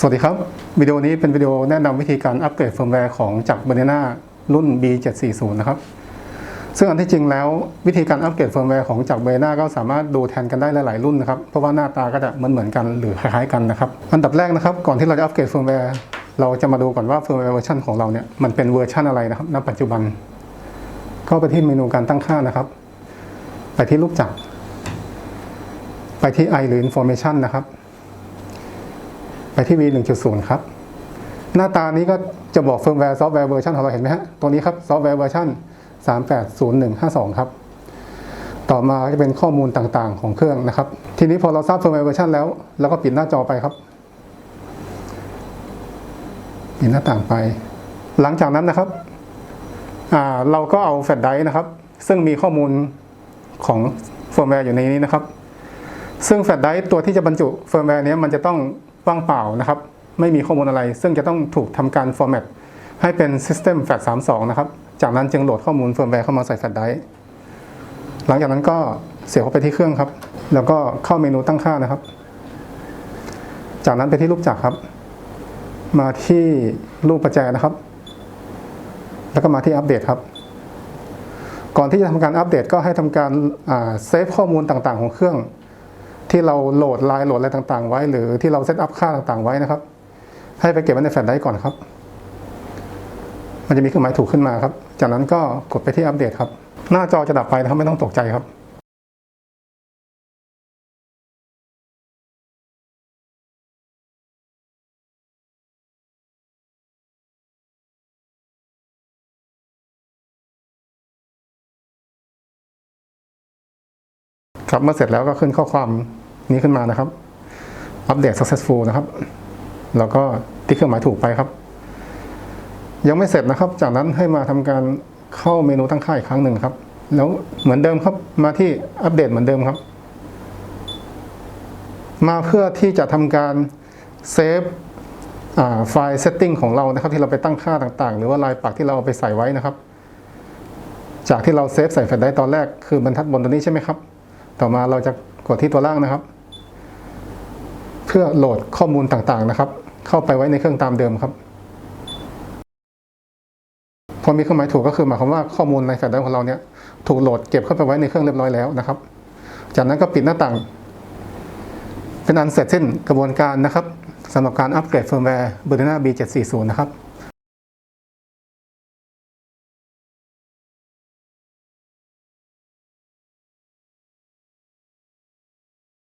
สวัสดีครับ วิดีโอนี้เป็นวิดีโอแนะนำวิธีการอัปเกรดเฟิร์มแวร์ของจาก b a n a n a รุ่น B740 นะครับ ซึ่งอันที่จริงแล้ววิธีการอัปเกรดเฟิร์มแวร์ของจาก b a n a n a ก็สามารถดูแทนกันได้หลายๆรุ่นนะครับ เพราะว่าหน้าตาก็จะเหมือนเหมือนกันหรือคล้ายๆกันนะครับ อันดับแรกนะครับ ก่อนที่เราจะอัปเกรดเฟิร์มแวร์เราจะมาดูก่อนว่าเฟิร์มแวร์เวอร์ชันของเราเนี่ยมันเป็นเวอร์ชันอะไรนะครับณปัจจุบันก็ไปที่เมนูการตั้งค่านะครับ ไปที่รูปจักรไปที่ i หรือ information นะครับ ไปที่ v 1.0 ครับ หน้าตานี้ก็จะบอกเฟิร์มแวร์ซอฟต์แวร์เวอร์ชันของเราเห็นไหมฮะตัวนี้ครับซอฟต์แวร์เวอร์ชัน380152 ครับ ต่อมาก็จะเป็นข้อมูลต่างๆ ของเครื่องนะครับ ทีนี้พอเราทราบเฟิร์มแวร์เวอร์ชันแล้วเราก็ปิดหน้าจอไปครับ ปิดหน้าต่างไป หลังจากนั้นนะครับเราก็เอาแฟลชไดรฟ์นะครับ ซึ่งมีข้อมูลของเฟิร์มแวร์อยู่ในนี้นะครับ ซึ่งแฟลชไดรฟ์ตัวที่จะบรรจุเฟิร์มแวร์นี้มันจะต้อง ว่างเปล่านะครับ ไม่มีข้อมูลอะไร ซึ่งจะต้องถูกทำการฟอร์แมตให้เป็น System FAT32 นะครับ จากนั้นจึงโหลดข้อมูลเฟิร์มแวร์เข้ามาใส่แฟลชไดร์หลังจากนั้นก็เสียบเข้าไปที่เครื่องครับ แล้วก็เข้าเมนูตั้งค่านะครับ จากนั้นไปที่รูปจักรครับ มาที่รูปประแจนะครับ แล้วก็มาที่อัปเดตครับ ก่อนที่จะทำการอัปเดตก็ให้ทำการเซฟข้อมูลต่างๆ ของเครื่อง ที่เราโหลดไลน์โหลดอะไรต่างๆ ไว้ หรือที่เราเซตอัพค่าต่างๆ ไว้นะครับ ให้ไปเก็บไว้ในแฟลชไดรฟ์ก่อนครับ มันจะมีเครื่องหมายถูกขึ้นมาครับ จากนั้นก็กดไปที่อัปเดตครับ หน้าจอจะดับไปนะครับไม่ต้องตกใจครับครับเมื่อเสร็จแล้วก็ขึ้นข้อความ นี้ขึ้นมานะครับอัปเดต successful นะครับ แล้วก็ติ๊กเครื่องหมายถูกไปครับ ยังไม่เสร็จนะครับ จากนั้นให้มาทำการเข้าเมนูตั้งค่าอีกครั้งหนึ่งครับ แล้วเหมือนเดิมครับ มาที่อัปเดตเหมือนเดิมครับ มาเพื่อที่จะทำการเซฟไฟล์ setting ของเรานะครับ ที่เราไปตั้งค่าต่างๆ หรือว่าลายปักที่เราเอาไปใส่ไว้นะครับ จากที่เราเซฟใส่แฟลชไดรฟ์ตอนแรกคือบรรทัดบนตัวนี้ใช่ไหมครับ ต่อมาเราจะกดที่ตัวล่างนะครับ เพื่อโหลดข้อมูลต่างๆนะครับ เข้าไปไว้ในเครื่องตามเดิมครับพอมีเครื่องหมายถูกก็คือหมายความว่าข้อมูลในแฟลชไดรฟ์ของเราเนี่ยถูกโหลดเก็บเข้าไปไว้ในเครื่องเรียบร้อยแล้วนะครับ จากนั้นก็ปิดหน้าต่าง เป็นอันเสร็จสิ้นกระบวนการนะครับสำหรับการอัปเกรดเฟิร์มแวร์ b e r n a B740 นะครับ